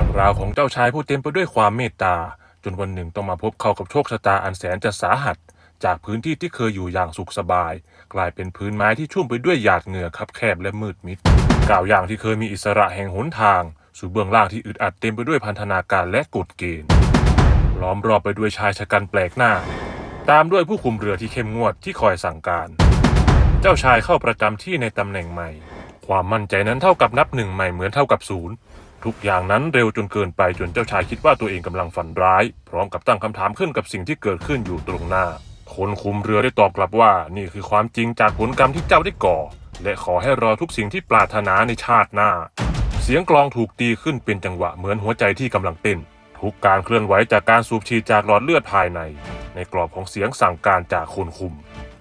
รื่องราวของเจ้าชายผู้เต็มไปด้วยความเมตตา จนวันหนึ่งต้องมาพบเข้ากับโชคชะตาอันแสนจะสาหัส จากพื้นที่ที่เคยอยู่อย่างสุขสบาย กลายเป็นพื้นไม้ที่ชุ่มไปด้วยหยาดเหงื่อคับแคบและมืดมิด กล่าวอย่างที่เคยมีอิสระแห่งหนทาง สู่เบื้องล่างที่อึดอัดเต็มไปด้วยพันธนาการและกฎเกณฑ์ล้อมรอบไปด้วยชายชะกันแปลกหน้า ตามด้วยผู้คุมเรือที่เข้มงวดที่คอยสั่งการ เจ้าชายเข้าประจำที่ในตำแหน่งใหม่ ความมั่นใจนั้นเท่ากับนับหนึ่งใหม่เหมือนเท่ากับศูนย์ ทุกอย่างนั้นเร็วจนเกินไปจนเจ้าชายคิดว่าตัวเองกำลังฝันร้าย พร้อมกับตั้งคำถามขึ้นกับสิ่งที่เกิดขึ้นอยู่ตรงหน้า คนคุมเรือได้ตอบกลับว่า นี่คือความจริงจากผลกรรมที่เจ้าได้ก่อ และขอให้รอทุกสิ่งที่ปรารถนาในชาติหน้า เสียงกลองถูกตีขึ้นเป็นจังหวะเหมือนหัวใจที่กำลังเต้นทุกการเคลื่อนไหวจากการสูบฉีดจากหลอดเลือดภายใน ในกรอบของเสียงสั่งการจากคนคุม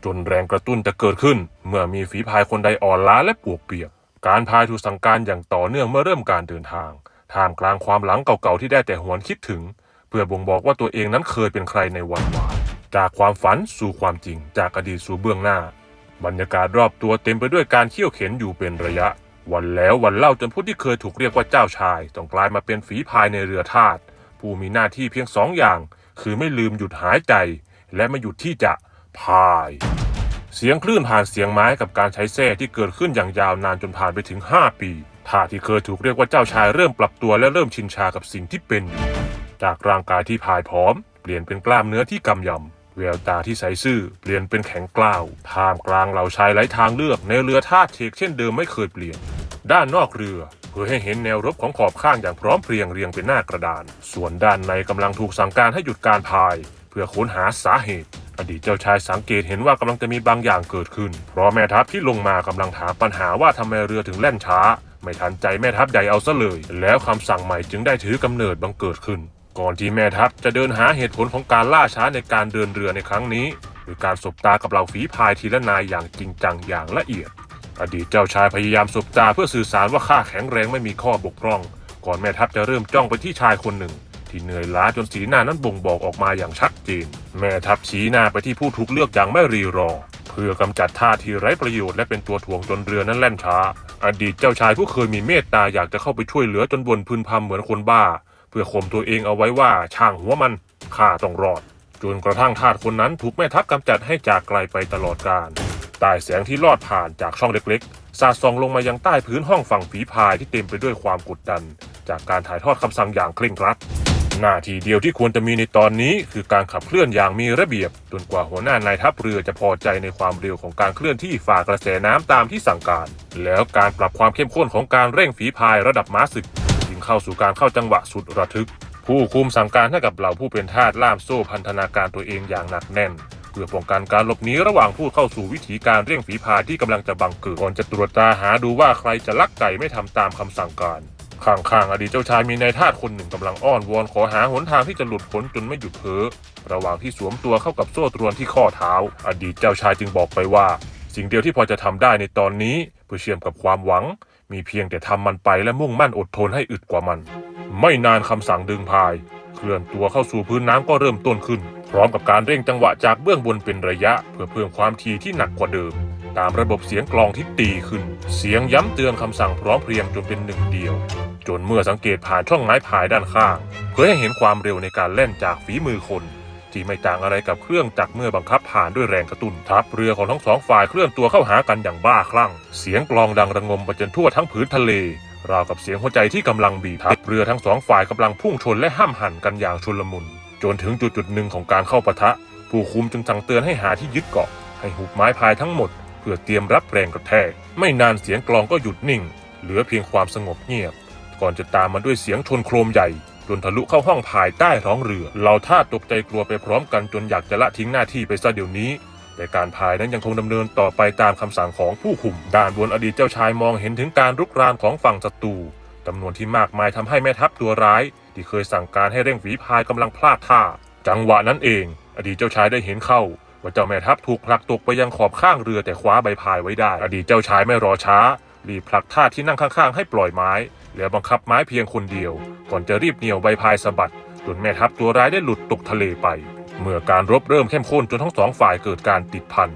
จนแรงกระตุ้นจะเกิดขึ้น เมื่อมีฝีพายคนใดอ่อนล้าและปวกเปียก การพายถูกสั่งการอย่างต่อเนื่องเมื่อเริ่มการเดินทาง ท่ามกลางความหลังเก่าๆที่ได้แต่หวนคิดถึง เพื่อบ่งบอกว่าตัวเองนั้นเคยเป็นใครในวันวานจากความฝันสู่ความจริง จากอดีตสู่เบื้องหน้า บรรยากาศรอบตัวเต็มไปด้วยการเขี่ยวเข็นอยู่เป็นระยะ วันแล้ววันเล่าจนผู้ที่เคยถูกเรียกว่าเจ้าชายต้องกลายมาเป็นฝีพายในเรือทาสผู้มีหน้าที่เพียงสองอย่าง คือไม่ลืมหยุดหายใจ และไม่หยุดที่จะพาย เสียงคลื่นผ่านเสียงไม้กับการใช้แส้ที่เกิดขึ้นอย่างยาวนานจนผ่านไปถึง 5 ปีท่าที่เคยถูกเรียกว่าเจ้าชายเริ่มปรับตัวและเริ่มชินชากับสิ่งที่เป็นอยู่จากร่างกายที่พายพร้อม เปลี่ยนเป็นกล้ามเนื้อที่กำยำแววตาที่ใสซื่อ เปลี่ยนเป็นแข็งกล้าวท่ามกลางเหล่าชายไร้ทางเลือกในเรือท่าเทกเช่นเดิมไม่เคยเปลี่ยน ด้านนอกเรือเพื่อให้เห็นแนวรบของขอบข้างอย่างพร้อมเพรียงเรียงเป็นหน้ากระดาน ส่วนด้านในกำลังถูกสั่งการให้หยุดการพาย เพื่อค้นหาสาเหตุ อดีตเจ้าชายสังเกตเห็นว่ากำลังจะมีบางอย่างเกิดขึ้น เพราะแม่ทัพที่ลงมากำลังถามปัญหาว่าทำไมเรือถึงแล่นช้า ไม่ทันใจแม่ทัพใหญ่เอาซะเลย แล้วคำสั่งใหม่จึงได้ถือกำเนิดบังเกิดขึ้น ก่อนที่แม่ทัพจะเดินหาเหตุผลของการล่าช้าในการเดินเรือในครั้งนี้โดยการสบตากับเหล่าฝีพายทีละนายอย่างจริงจังอย่างละเอียด อดีตเจ้าชายพยายามสบตาเพื่อสื่อสารว่าข้าแข็งแรงไม่มีข้อบกพร่อง ก่อนแม่ทัพจะเริ่มจ้องไปที่ชายคนหนึ่ง ที่เหนื่อยล้าจนสีหน้านั้นบ่งบอกออกมาอย่างชัดเจน แม่ทัพชี้หน้าไปที่ผู้ถูกเลือกอย่างไม่รีรอ เพื่อกำจัดท่าทีไร้ประโยชน์และเป็นตัวถ่วงจนเรือนั้นแล่นช้า อดีตเจ้าชายผู้เคยมีเมตตาอยากจะเข้าไปช่วยเหลือจนบนพึนพำเหมือนคนบ้า เพื่อข่มตัวเองเอาไว้ว่าช่างหัวมันข้าต้องรอดจนกระทั่งทาสคนนั้นถูกแม่ทัพกำจัดให้จากไกลไปตลอดกาลใต้แสงที่ลอดผ่านจากช่องเล็กๆ สาดส่องลงมายังใต้พื้นห้องฝั่งฝีพายที่เต็มไปด้วยความกดดัน จากการถ่ายทอดคำสั่งอย่างเคร่งครัด หน้าที่เดียวที่ควรจะมีในตอนนี้ คือการขับเคลื่อนอย่างมีระเบียบ จนกว่าหัวหน้านายทัพเรือจะพอใจในความเร็วของการเคลื่อนที่ฝ่ากระแสน้ำตามที่สั่งการ แล้วการปรับความเข้มข้นของการเร่งฝีพายระดับม้าศึกจึงเข้าสู่การเข้าจังหวะสุดระทึก ผู้คุมสั่งการให้กับเหล่าผู้เป็นทาสล่ามโซ่พันธนาการตัวเองอย่างหนักแน่นเพื่อป้องกันการหลบหนีระหว่างผู้เข้าสู่วิถีการเร่งฝีพายที่กำลังจะบังเกิดก่อนจะตรวจตาหาดูว่าใครจะลักไก่ไม่ทำตามคำสั่งการ ข้างๆอดีตเจ้าชายมีนายทาสคนหนึ่งกำลังอ้อนวอนขอหาหนทางที่จะหลุดพ้นจนไม่หยุดเพ้อระหว่างที่สวมตัวเข้ากับโซ่ตรวนที่ข้อเท้า อดีตเจ้าชายจึงบอกไปว่า สิ่งเดียวที่พอจะทำได้ในตอนนี้เพื่อเชื่อมกับความหวัง มีเพียงแต่ทำมันไปและมุ่งมั่นอดทนให้อึดกว่ามัน ไม่นานคำสั่งดึงพาย เคลื่อนตัวเข้าสู่พื้นน้ำก็เริ่มต้นขึ้น พร้อมกับการเร่งจังหวะจากเบื้องบนเป็นระยะ เพื่อเพิ่มความถี่ที่หนักกว่าเดิม ตามระบบเสียงกลองที่ตีขึ้น เสียงย้ำเตือนคำสั่งพร้อมเพรียงจนเป็นหนึ่งเดียว จนเมื่อสังเกตผ่านช่องไม้พายด้านข้างเพื่อให้เห็นความเร็วในการเล่นจากฝีมือคน ที่ไม่ต่างอะไรกับเครื่องจักรเมื่อบังคับผ่านด้วยแรงกระตุ้นทัพเรือของทั้งสองฝ่ายเคลื่อนตัวเข้าหากันอย่างบ้าคลั่ง เสียงกลองดังระงมไปจนทั่วทั้งผืนทะเลราวกับเสียงหัวใจที่กำลังบีบทัพเรือทั้งสองฝ่ายกำลังพุ่งชนและห้ามหันกันอย่างชุลมุน จนถึงจุดจุดหนึ่งของการเข้าปะทะ ผู้คุมจึงสั่งเตือนให้หาที่ยึดเกาะ ให้หุบไม้พายทั้งหมด เพื่อเตรียมรับแรงกระแทก ไม่นานเสียงกลองก็หยุดนิ่ง เหลือเพียงความสงบเงียบ ก่อนจะตามมาด้วยเสียงชนโครมใหญ่จนทะลุเข้าห้องภายใต้ท้องเรือเหล่าท่าตกใจกลัวไปพร้อมกันจนอยากจะละทิ้งหน้าที่ไปซะเดี๋ยวนี้ แต่การพายนั้นยังคงดำเนินต่อไปตามคำสั่งของผู้คุม ด้านบนอดีตเจ้าชายมองเห็นถึงการรุกรานของฝั่งศัตรูจำนวนที่มากมายทำให้แม่ทัพตัวร้าย ที่เคยสั่งการให้เร่งฝีพายกำลังพลาดท่า จังหวะนั้นเอง อดีตเจ้าชายได้เห็นเข้า ว่าเจ้าแม่ทัพถูกผลักตกไปยังขอบข้างเรือแต่คว้าใบพายไว้ได้ อดีตเจ้าชายไม่รอช้า รีบผลักท่าที่นั่งข้างๆ ให้ปล่อยไม้ แล้วบังคับไม้เพียงคนเดียว ก่อนจะรีบเหนี่ยวใบพายสะบัดจนแม่ทัพตัวร้ายได้หลุดตกทะเลไป เมื่อการรบเริ่มเข้มข้นจนทั้งสองฝ่ายเกิดการติดพันท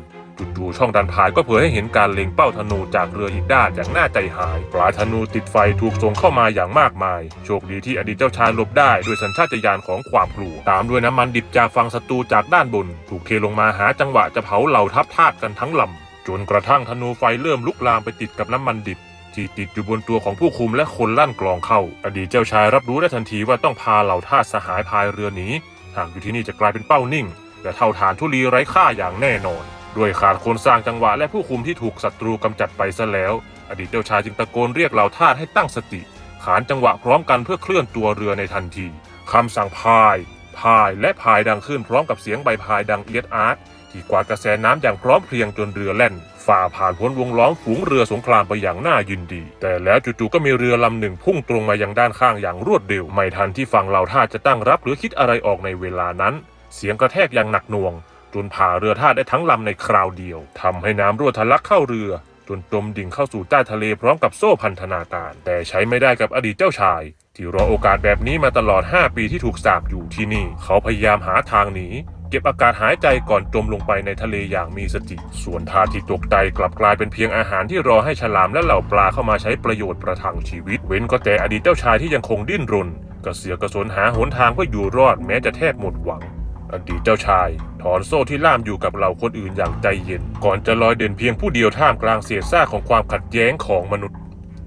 จู่ๆช่องดันพายก็เผยให้เห็นการเล็งเป้าธนูจากเรืออีกด้านอย่างน่าใจหายปลายธนูติดไฟถูกส่งเข้ามาอย่างมากมาย โชคดีที่อดีตเจ้าชายหลบได้ด้วยสัญชาตญาณของความกลัว ตามด้วยน้ำมันดิบจากฝั่งศัตรูจากด้านบน ถูกเทลงมาหาจังหวะจะเผาเหล่าทัพทาสกันทั้งลำ จนกระทั่งธนูไฟเริ่มลุกลามไปติดกับน้ำมันดิบ ที่ติดอยู่บนตัวของผู้คุมและคนลั่นกลองเข้า อดีตเจ้าชายรับรู้ได้ทันทีว่าต้องพาเหล่าทาสสหายพายเรือหนีหากอยู่ที่นี่จะกลายเป็นเป้านิ่ง และเท่าฐานทุลีไร้ค่าอย่างแน่นอนด้วยขาดคนสร้างจังหวะและผู้คุมที่ถูกศัตรูกำจัดไปซะแล้ว อดีตเจ้าชายจึงตะโกนเรียกเหล่าทาสให้ตั้งสติ ขานจังหวะพร้อมกันเพื่อเคลื่อนตัวเรือในทันทีคำสั่งพาย พายและพายดังขึ้นพร้อมกับเสียงใบพายดังเอียดอาร์ต ที่กวาดกระแสน้ำอย่างพร้อมเพรียงจนเรือแล่น ฝ่าผ่านพ้นวงล้อมฝูงเรือสงครามไปอย่างน่ายินดี แต่แล้วจู่ๆก็มีเรือลำหนึ่งพุ่งตรงมายังด้านข้างอย่างรวดเร็ว ไม่ทันที่ฝั่งเหล่าท่าจะตั้งรับหรือคิดอะไรออกในเวลานั้น เสียงกระแทกอย่างหนักหน่วง จนผ่าเรือท่าได้ทั้งลำในคราวเดียวทำให้น้ำรั่วทะลักเข้าเรือ จนจมดิ่งเข้าสู่ใต้ทะเลพร้อมกับโซ่พันธนาการ แต่ใช้ไม่ได้กับอดีตเจ้าชายที่รอโอกาสแบบนี้มาตลอด 5 ปีที่ถูกสาปอยู่ที่นี่ เขาพยายามหาทางหนี เก็บอากาศหายใจก่อนจมลงไปในทะเลอย่างมีสติ ส่วนทาที่ตกใจกลับกลายเป็นเพียงอาหารที่รอให้ฉลามและเหล่าปลาเข้ามาใช้ประโยชน์ประทังชีวิต เว้นก็แต่อดีตเจ้าชายที่ยังคงดิ้นรนกระเสือกกระสนหาหนทางเพื่ออยู่รอดแม้จะแทบหมดหวัง อดีตเจ้าชาย ถอนโซ่ที่ล่ามอยู่กับเหล่าคนอื่นอย่างใจเย็น ก่อนจะลอยเด่นเพียงผู้เดียวท่ามกลางเศษซากของความขัดแย้งของมนุษย์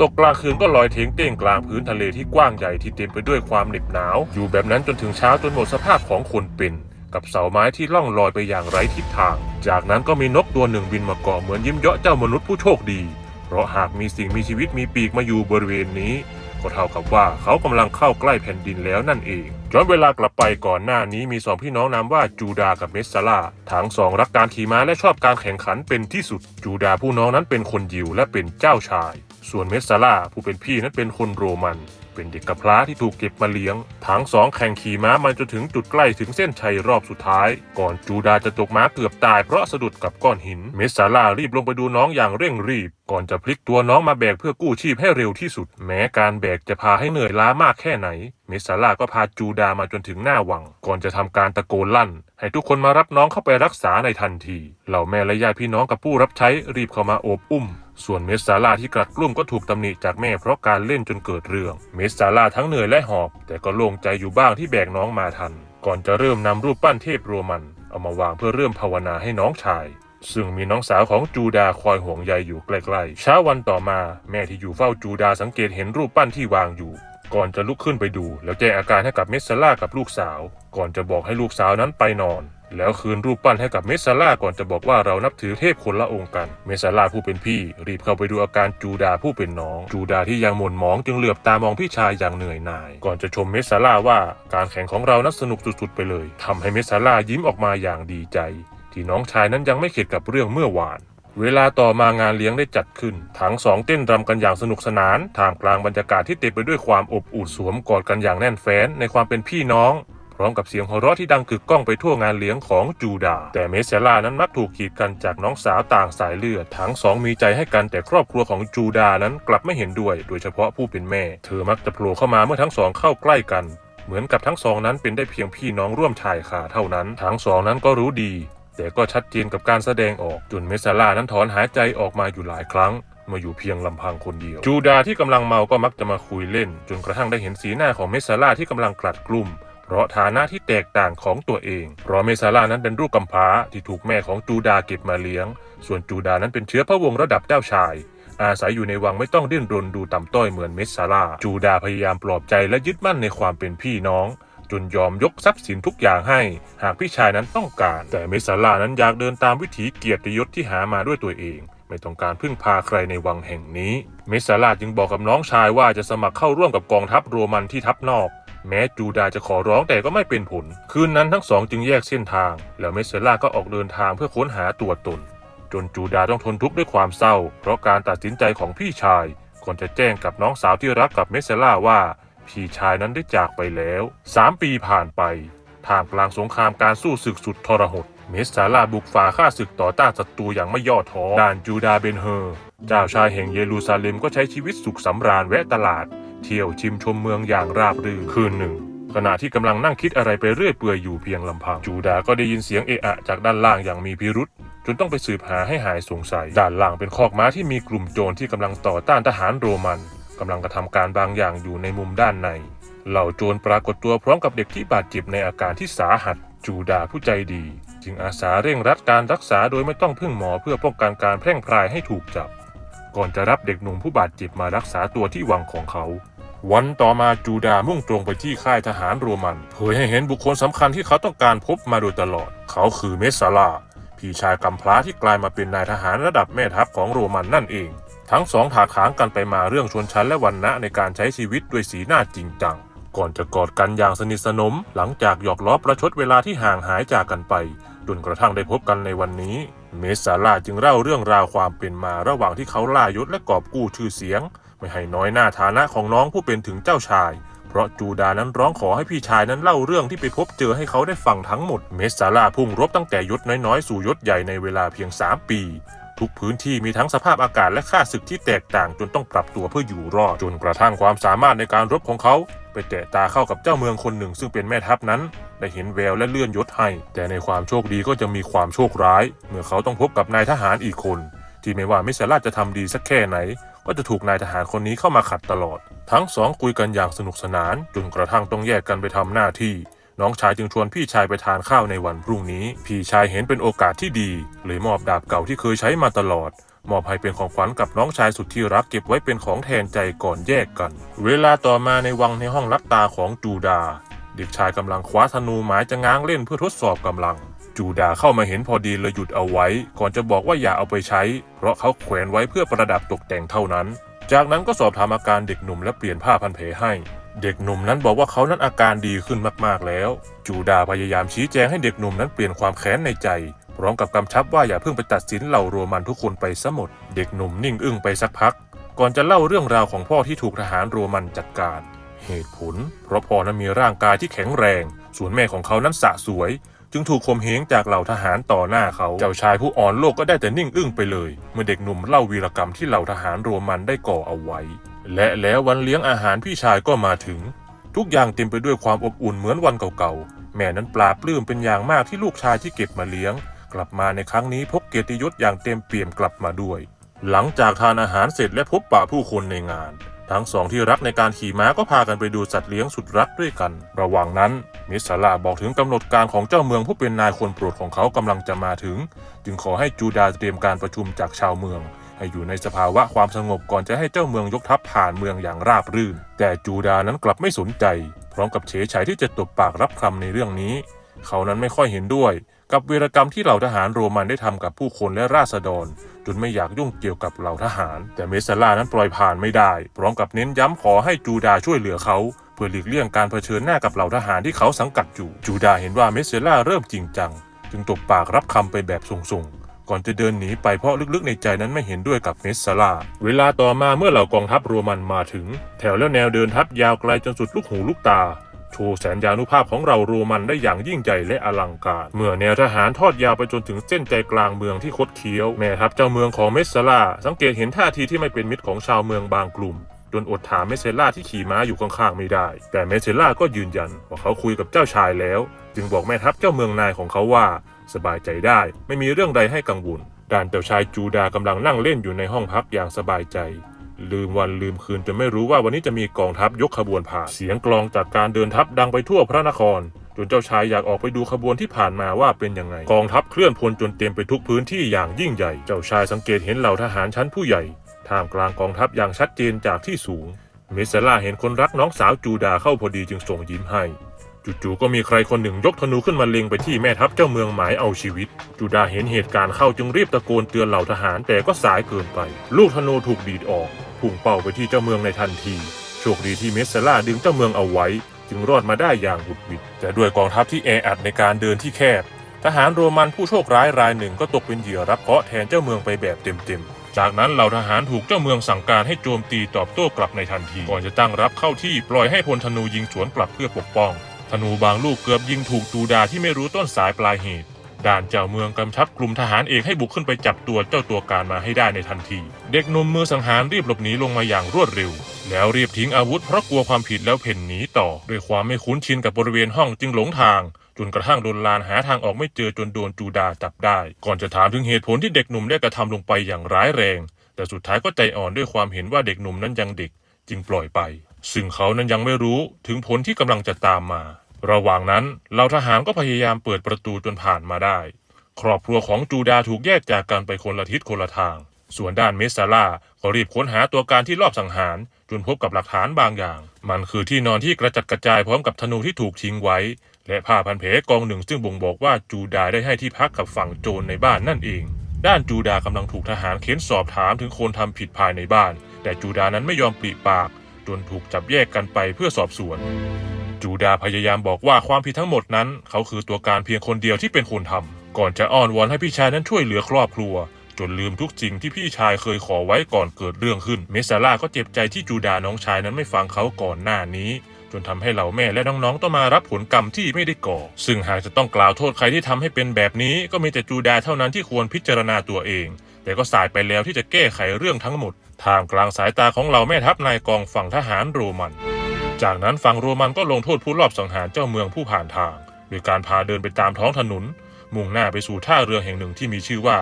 ตกกลางคืนก็ลอยเทงเต้งกลางพื้นทะเลที่กว้างใหญ่ที่เต็มไปด้วยความเหน็บหนาว อยู่แบบนั้นจนถึงเช้าจนหมดสภาพของคนเป็น กับเสาไม้ที่ล่องลอยไปอย่างไร้ทิศทาง จากนั้นก็มีนกตัวหนึ่งบินมาเกาะเหมือนยิ้มเยาะเจ้ามนุษย์ผู้โชคดี เพราะหากมีสิ่งมีชีวิตมีปีกมาอยู่บริเวณนี้ ก็เท่ากับว่าเขากำลังเข้าใกล้แผ่นดินแล้วนั่นเองย้อนเวลากลับไปก่อนหน้านี้มีสองพี่น้องนามว่าจูดากับเมสซาลาทั้งสองรักการขี่ม้าและชอบการแข่งขันเป็นที่สุด จูดาผู้น้องนั้นเป็นคนยิวและเป็นเจ้าชาย ส่วนเมสซาลาผู้เป็นพี่นั้นเป็นคนโรมัน เป็นเด็กกำพร้าที่ถูกเก็บมาเลี้ยง ทั้งสองแข่งขี่ม้ามาจนถึงจุดใกล้ถึงเส้นชัยรอบสุดท้าย ก่อนจูดาจะตกม้าเกือบตายเพราะสะดุดกับก้อนหิน เมสซาลารีบลงไปดูน้องอย่างเร่งรีบก่อนจะพลิกตัวน้องมาแบกเพื่อกู้ชีพให้เร็วที่สุด แม้การแบกจะพาให้เหนื่อยล้ามากแค่ไหน เมสซาลาก็พาจูดามาจนถึงหน้าวัง ก่อนจะทำการตะโกนลั่น ให้ทุกคนมารับน้องเข้าไปรักษาในทันทีเหล่าแม่และญาติพี่น้องกับผู้รับใช้รีบเข้ามาโอบอุ้ม ส่วนเมสซาลาที่กลัดกลุ้มก็ถูกตำหนิจากแม่เพราะการเล่นจนเกิดเรื่อง เมสซาลาทั้งเหนื่อยและหอบ แต่ก็โล่งใจอยู่บ้างที่แบกน้องมาทัน ก่อนจะเริ่มนำรูปปั้นเทพโรมัน เอามาวางเพื่อเริ่มภาวนาให้น้องชาย ซึ่งมีน้องสาวของจูดาคอยห่วงใยอยู่ใกล้ๆ เช้าวันต่อมาแม่ที่อยู่เฝ้าจูดาสังเกตเห็นรูปปั้นที่วางอยู่ ก่อนจะลุกขึ้นไปดู แล้วแจ้งอาการให้กับเมสซาล่ากับลูกสาว ก่อนจะบอกให้ลูกสาวนั้นไปนอน แล้วคืนรูปปั้นให้กับเมสซาล่าก่อนจะบอกว่าเรานับถือเทพคนละองค์กัน เมสซาล่าผู้เป็นพี่ รีบเข้าไปดูอาการจูดาผู้เป็นน้อง จูดาที่ยังหม่นหมองจึงเหลือบตามองพี่ชายอย่างเหนื่อยหน่าย ก่อนจะชมเมสซาล่าว่าการแข่งของเรานั้นสนุกสุดๆไปเลยทำให้เมสซาล่ายิ้มออกมาอย่างดีใจ ที่น้องชายนั้นยังไม่เข็ดกับเรื่องเมื่อวาน เวลาต่อมางานเลี้ยงได้จัดขึ้น ทั้งสองเต้นรำกันอย่างสนุกสนาน ท่ามกลางบรรยากาศที่เต็มไปด้วยความอบอุ่นสวมกอดกันอย่างแน่นแฟ้นในความเป็นพี่น้องพร้อมกับเสียงหัวเราะที่ดังกึกก้องไปทั่วงานเลี้ยงของจูดา แต่เมสเซล่านั้นมักถูกกีดกันจากน้องสาวต่างสายเลือด ทั้งสองมีใจให้กันแต่ครอบครัวของจูดานั้นกลับไม่เห็นด้วย โดยเฉพาะผู้เป็นแม่ เธอมักจะโผล่เข้ามาเมื่อทั้งสองเข้าใกล้กัน เหมือนกับทั้งสองนั้นเป็นได้เพียงพี่น้องร่วมชายคาเท่านั้น ทั้งสองนั้นก็รู้ดี แต่ก็ชัดเจนกับการแสดงออกจนเมสซาล่านั้นถอนหายใจออกมาอยู่หลายครั้งมาอยู่เพียงลำพังคนเดียว จูดาที่กำลังเมาก็มักจะมาคุยเล่น จนกระทั่งได้เห็นสีหน้าของเมสซาล่าที่กำลังกลัดกลุ่มเพราะฐานะที่แตกต่างของตัวเอง เพราะเมสซาล่านั้นเป็นลูกกำพร้าที่ถูกแม่ของจูดาเก็บมาเลี้ยง ส่วนจูดานั้นเป็นเชื้อพระวงศ์ระดับเจ้าชาย อาศัยอยู่ในวังไม่ต้องดิ้นรนดูต่ำต้อยเหมือนเมสซาล่า จูดาพยายามปลอบใจและยึดมั่นในความเป็นพี่น้อง นยอมยกทรัพย์สินทุกอย่างให้ หากพี่ชายนั้นต้องการ แต่เมสาลานั้นอยากเดินตามวิถีเกียรติยศที่หามาด้วยตัวเอง ไม่ต้องการพึ่งพาใครในวังแห่งนี้ เมสาลาจึงบอกกับน้องชายว่าจะสมัครเข้าร่วมกับกองทัพโรมันที่ทัพนอก แม้จูดาจะขอร้องแต่ก็ไม่เป็นผล คืนนั้นทั้งสองจึงแยกเส้นทาง แล้วเมสาลาก็ออกเดินทางเพื่อค้นหาตัวตน จนจูดาต้องทนทุกข์ด้วยความเศร้า เพราะการตัดสินใจของพี่ชายก่อนจะแจ้งกับน้องสาวที่รักกับเมสเซล่าว่า พี่ชายนั้นได้จากไปแล้วสามปีผ่านไปท่ามกลางสงครามการสู้ศึกสุดทรหด เมสซาลาบุกฝ่าฆ่าศึกต่อต้านศัตรูอย่างไม่ย่อท้อด้านจูดาเบนเฮอร์ เจ้าชายแห่งเยรูซาเล็มก็ใช้ชีวิตสุขสำราญแวะตลาด เที่ยวชิมชมเมืองอย่างราบรื่นคืนหนึ่ง ขณะที่กำลังนั่งคิดอะไรไปเรื่อยเปื่อยอยู่เพียงลำพัง จูดาก็ได้ยินเสียงเอะอะจากด้านล่างอย่างมีพิรุษจนต้องไปสืบหาให้หายสงสัย ด้านล่างเป็นคอกม้าที่มีกลุ่มโจรที่กำลังต่อต้านทหารโรมัน กำลังกระทำการบางอย่างอยู่ในมุมด้านใน เหล่าโจรปรากฏตัวพร้อมกับเด็กที่บาดเจ็บในอาการที่สาหัส จูดาผู้ใจดี จึงอาสาเร่งรัดการรักษาโดยไม่ต้องพึ่งหมอเพื่อป้องกันการแพร่งพรายให้ถูกจับ ก่อนจะรับเด็กหนุ่มผู้บาดเจ็บมารักษาตัวที่วังของเขา วันต่อมาจูดามุ่งตรงไปที่ค่ายทหารโรมันเผยให้เห็นบุคคลสำคัญที่เขาต้องการพบมาโดยตลอด เขาคือเมสซาลาพี่ชายกำพร้าที่กลายมาเป็นนายทหารระดับแม่ทัพของโรมันนั่นเอง ทั้งสองถากถางกันไปมาเรื่องชนชั้นและวันณะในการใช้ชีวิตด้วยสีหน้าจริงจัง ก่อนจะกอดกันอย่างสนิทสนม หลังจากหยอกล้อประชดเวลาที่ห่างหายจากกันไปจนกระทั่งได้พบกันในวันนี้ เมสซาลาจึงเล่าเรื่องราวความเป็นมาระหว่างที่เขาล่ายศและกอบกู้ชื่อเสียง ไม่ให้น้อยหน้าฐานะของน้องผู้เป็นถึงเจ้าชาย เพราะจูดานั้นร้องขอให้พี่ชายนั้นเล่าเรื่องที่ไปพบเจอให้เขาได้ฟังทั้งหมด เมสซาลาพุ่งรบตั้งแต่ยศน้อยๆสู่ยศใหญ่ในเวลาเพียง 3 ปี ทุกพื้นที่มีทั้งสภาพอากาศและค่าศึกที่แตกต่างจนต้องปรับตัวเพื่ออยู่รอดจนกระทั่งความสามารถในการรบของเขา ไปแตะตาเข้ากับเจ้าเมืองคนหนึ่ง ซึ่งเป็นแม่ทัพนั้น ได้เห็นแววและเลื่อนยศให้ แต่ในความโชคดีก็จะมีความโชคร้าย เมื่อเขาต้องพบกับนายทหารอีกคน ที่ไม่ว่าเมสซาลาจะทำดีสักแค่ไหน ก็จะถูกนายทหารคนนี้เข้ามาขัดตลอด ทั้งสองคุยกันอย่างสนุกสนานจนกระทั่งต้องแยกกันไปทำหน้าที่ น้องชายจึงชวนพี่ชายไปทานข้าวในวันพรุ่งนี้ พี่ชายเห็นเป็นโอกาสที่ดีเลยมอบดาบเก่าที่เคยใช้มาตลอด มอบให้เป็นของขวัญกับน้องชายสุดที่รักเก็บไว้เป็นของแทนใจก่อนแยกกัน เวลาต่อมาในวังในห้องลับตาของจูดา เด็กชายกำลังคว้าธนูหมายจะง้างเล่นเพื่อทดสอบกำลังจูดาเข้ามาเห็นพอดีเลยหยุดเอาไว้ ก่อนจะบอกว่าอย่าเอาไปใช้ เพราะเขาแขวนไว้เพื่อประดับตกแต่งเท่านั้น จากนั้นก็สอบถามอาการเด็กหนุ่มและเปลี่ยนผ้าพันแผลให้ เด็กหนุ่มนั้นบอกว่าเขานั้นอาการดีขึ้นมากๆแล้ว จูดาพยายามชี้แจงให้เด็กหนุ่มนั้นเปลี่ยนความแค้นในใจ พร้อมกับกำชับว่าอย่าเพิ่งไปตัดสินเหล่าโรมันทุกคนไปซะหมด เด็กหนุ่มนิ่งอึ้งไปสักพัก ก่อนจะเล่าเรื่องราวของพ่อที่ถูกทหารโรมันจัดการ เหตุผล เพราะพ่อนั้นมีร่างกายที่แข็งแรง ส่วนแม่ของเขานั้นสะสวย จึงถูกข่มเหงจากเหล่าทหารต่อหน้าเขา เจ้าชายผู้อ่อนโลกก็ได้แต่นิ่งอึ้งไปเลย เมื่อเด็กหนุ่มเล่าวีรกรรมที่เหล่าทหารโรมันได้ก่อเอาไว้ และแล้ววันเลี้ยงอาหารพี่ชายก็มาถึง ทุกอย่างเต็มไปด้วยความอบอุ่นเหมือนวันเก่าๆ แม่นั้นปลาบปลื้มเป็นอย่างมากที่ลูกชายที่เก็บมาเลี้ยง กลับมาในครั้งนี้พกเกียรติยศอย่างเต็มเปี่ยมกลับมาด้วย หลังจากทานอาหารเสร็จและพบปะผู้คนในงาน ทั้งสองที่รักในการขี่ม้าก็พากันไปดูสัตว์เลี้ยงสุดรักด้วยกัน ระหว่างนั้นมิสซาลาบอกถึงกำหนดการของเจ้าเมืองผู้เป็นนายคนโปรดของเขากำลังจะมาถึง จึงขอให้จูดาเตรียมการประชุมจากชาวเมือง ให้อยู่ในสภาวะความสงบก่อนจะให้เจ้าเมืองยกทัพผ่านเมืองอย่างราบรื่น แต่จูดานั้นกลับไม่สนใจ พร้อมกับเฉยชัยที่จะตบปากรับคำในเรื่องนี้ เขานั้นไม่ค่อยเห็นด้วย กับวีรกรรมที่เหล่าทหารโรมันได้ทำกับผู้คนและราษฎร จนไม่อยากยุ่งเกี่ยวกับเหล่าทหาร แต่เมสซาลานั้นปล่อยผ่านไม่ได้ พร้อมกับเน้นย้ำขอให้จูดาช่วยเหลือเขาเพื่อหลีกเลี่ยงการเผชิญหน้ากับเหล่าทหารที่เขาสังกัดอยู่ จูดาเห็นว่าเมสเซล่าเริ่มจริงจัง จึงตบปากรับคำไปแบบส่งๆ ก่อนจะเดินหนีไปเพราะลึกๆในใจนั้นไม่เห็นด้วยกับเมสซาลา เวลาต่อมาเมื่อเหล่ากองทัพโรมันมาถึง แถวและแนวเดินทัพยาวไกลจนสุดลูกหูลูกตาโชว์แสนยานุภาพของเราโรมันได้อย่างยิ่งใหญ่และอลังการ เมื่อแนวทหารทอดยาวไปจนถึงเส้นใจกลางเมืองที่คดเคี้ยวแม่ทัพเจ้าเมืองของเมสซาลาสังเกตเห็นท่าทีที่ไม่เป็นมิตรของชาวเมืองบางกลุ่มจนอดถามเมสเซล่าที่ขี่ม้าอยู่ข้างๆไม่ได้ แต่เมสเซล่าก็ยืนยันว่าเขาคุยกับเจ้าชายแล้ว จึงบอกแม่ทัพเจ้าเมืองนายของเขาว่า สบายใจได้ ไม่มีเรื่องใดให้กังวลด้านเจ้าชายจูดากำลังนั่งเล่นอยู่ในห้องพักอย่างสบายใจ ลืมวันลืมคืนจนไม่รู้ว่าวันนี้จะมีกองทัพยกขบวนผ่านเสียงกลองจากการเดินทัพดังไปทั่วพระนครจนเจ้าชายอยากออกไปดูขบวนที่ผ่านมาว่าเป็นยังไง กองทัพเคลื่อนพลจนเต็มไปทุกพื้นที่อย่างยิ่งใหญ่ เจ้าชายสังเกตเห็นเหล่าทหารชั้นผู้ใหญ่ท่ามกลางกองทัพอย่างชัดเจนจากที่สูง เมสซาล่าเห็นคนรักน้องสาวจูดาเข้าพอดีจึงส่งยิ้มให้ จู่ๆก็มีใครคนหนึ่งยกธนูขึ้นมาเล็งไปที่แม่ทัพเจ้าเมืองหมายเอาชีวิต จูดาเห็นเหตุการณ์เข้าจึงรีบตะโกนเตือนเหล่าทหารแต่ก็สายเกินไป ลูกธนูถูกดีดออกพุ่งเป้าไปที่เจ้าเมืองในทันที โชคดีที่เมสซาล่าดึงเจ้าเมืองเอาไว้ จึงรอดมาได้อย่างบุดหวิดแต่ด้วยกองทัพที่แออัดในการเดินที่แคบ ทหารโรมันผู้โชคร้ายรายหนึ่งก็ตกเป็นเหยื่อรับเคราะห์แทนเจ้าเมืองไปแบบเต็มๆจากนั้นเหล่าทหารถูกเจ้าเมืองสั่งการให้โจมตีตอบโต้กลับในทันที ก่อนจะตั้งรับเข้าที่ปล่อยให้พลธนูยิงสวนกลับเพื่อปกป้องธ นูบางลูกเกือบยิงถูกจูดาที่ไม่รู้ต้นสายปลายเหตุ ด่านเจ้าเมืองกำชับกลุ่มทหารเอกให้บุกขึ้นไปจับตัวเจ้าตัวการมาให้ได้ในทันที เด็กหนุ่มมือสังหารรีบหลบหนีลงมาอย่างรวดเร็ว แล้วรีบทิ้งอาวุธเพราะกลัวความผิดแล้วเพ่นหนีต่อ ด้วยความไม่คุ้นชินกับบริเวณห้องจึงหลงทางจนกระทั่งโดนลานหาทางออกไม่เจอจนโดนจูดาจับได้ ก่อนจะถามถึงเหตุผลที่เด็กหนุ่มได้กระทำลงไปอย่างร้ายแรง แต่สุดท้ายก็ใจอ่อนด้วยความเห็นว่าเด็กหนุ่มนั้นยังเด็ก จึงปล่อยไป ซึ่งเขานั้นยังไม่รู้ถึงผลที่กำลังจะตามมา ระหว่างนั้นเหล่าทหารก็พยายามเปิดประตูจนผ่านมาได้ ครอบครัวของจูดาถูกแยกจากกันไปคนละทิศคนละทาง ส่วนด้านเมสซาร่าก็รีบค้นหาตัวการที่รอบสังหาร จนพบกับหลักฐานบางอย่าง มันคือที่นอนที่กระจัดกระจายพร้อมกับธนูที่ถูกทิ้งไว้ และผ้าพันแผลกองหนึ่งซึ่งบ่งบอกว่าจูดาได้ให้ที่พักกับฝั่งโจรในบ้านนั่นเอง ด้านจูดากำลังถูกทหารเค้นสอบถามถึงคนทำผิดภายในบ้าน แต่จูดานั้นไม่ยอมปริปาก จนถูกจับแยกกันไปเพื่อสอบสวน จูดาพยายามบอกว่าความผิดทั้งหมดนั้น เขาคือตัวการเพียงคนเดียวที่เป็นคนทำก่อนจะอ้อนวอนให้พี่ชายนั้นช่วยเหลือครอบครัว จนลืมทุกสิ่งที่พี่ชายเคยขอไว้ก่อนเกิดเรื่องขึ้น เมสซาร่าก็เจ็บใจที่จูดาน้องชายนั้นไม่ฟังเขาก่อนหน้านี้จนทำให้เหล่าแม่และน้องๆต้องมารับผลกรรมที่ไม่ได้ก่อ ซึ่งหากจะต้องกล่าวโทษใครที่ทำให้เป็นแบบนี้ ก็มีแต่จูดาเท่านั้นที่ควรพิจารณาตัวเอง แต่ก็สายไปแล้วที่จะแก้ไขเรื่องทั้งหมด ท่ามกลางสายตาของเหล่าแม่ทัพนายกองฝั่งทหารโรมัน จากนั้นฝั่งโรมันก็ลงโทษผู้ลอบสังหารเจ้าเมืองผู้ผ่านทาง โดยการพาเดินไปตามท้องถนน มุ่งหน้าไปสู่ท่าเรือแห่งหนึ่งที่มีชื่อว่า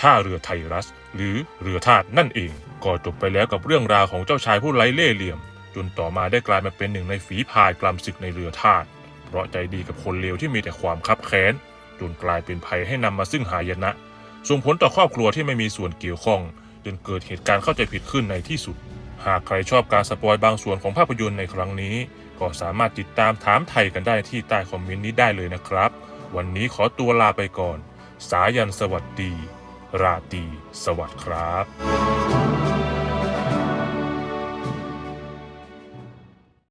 ท่าเรือไทรัส หรือเรือทาสนั่นเอง ก็จบไปแล้วกับเรื่องราวของเจ้าชายผู้ไร้เล่ห์เหลี่ยม จนต่อมาได้กลายมาเป็นหนึ่งในฝีพายกลำศึกในเรือทาสเพราะใจดีกับคนเลวที่มีแต่ความคับแค้นจนกลายเป็นภัยให้นำมาซึ่งหายนะส่งผลต่อครอบครัวที่ไม่มีส่วนเกี่ยวข้องจนเกิดเหตุการณ์เข้าใจผิดขึ้นในที่สุด หากใครชอบการสปอยบางส่วนของภาพยนตร์ในครั้งนี้ ก็สามารถติดตามถามไทยกันได้ที่ใต้คอมเมนต์นี้ได้เลยนะครับ วันนี้ขอตัวลาไปก่อน สายันสวัสดี ราตรีสวัสดีครับ